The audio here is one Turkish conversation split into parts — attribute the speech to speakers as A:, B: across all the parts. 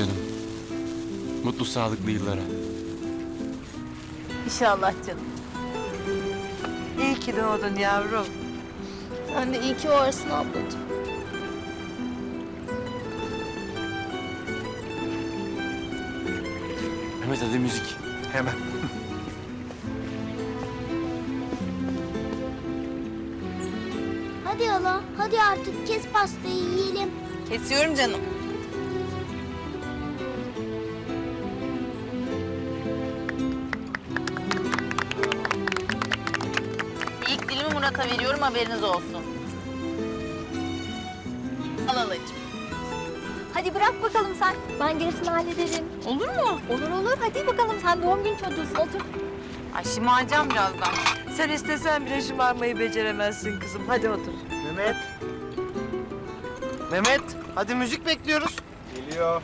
A: canım. Mutlu sağlıklı yıllara.
B: İnşallah canım.
C: İyi ki doğdun yavrum.
B: De iyi ki varsın ablacığım.
A: Mehmet hadi müzik.
D: Hemen.
E: Hadi hala, hadi artık kes pastayı yiyelim.
B: Kesiyorum canım. Murat'a veriyorum haberiniz olsun. Al halacığım.
F: Hadi bırak bakalım sen. Ben gerisini hallederim.
B: Olur mu?
F: Olur olur. Hadi bakalım sen doğum günü çocuğusun. Otur.
B: Ay şımaracağım birazdan.
C: Sen istesen bile şımarmayı beceremezsin kızım. Hadi otur.
D: Mehmet. Mehmet, hadi müzik bekliyoruz. Geliyor.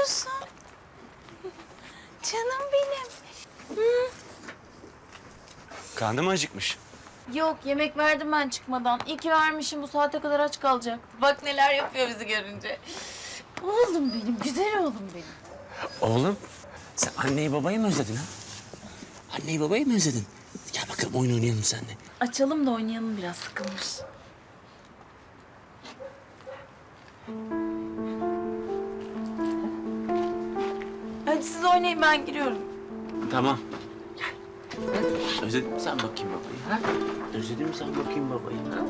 B: Yapıyorsun? Canım benim.
A: Karnım acıkmış.
B: Yok yemek verdim ben çıkmadan. İyi ki vermişim bu saate kadar aç kalacak. Bak neler yapıyor bizi görünce. Oğlum benim, güzel oğlum benim.
G: Oğlum sen anneyi babayı mı özledin ha? Anneyi babayı mı özledin? Gel bakalım oyun oynayalım seninle.
B: Açalım da oynayalım biraz sıkılmış. Hadi siz oynayın ben giriyorum.
G: Tamam. Gel. Özledin mi sen bakayım babayı ha? Özledin mi sen bakayım babayı ha? ha?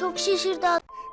E: Çok şaşırdı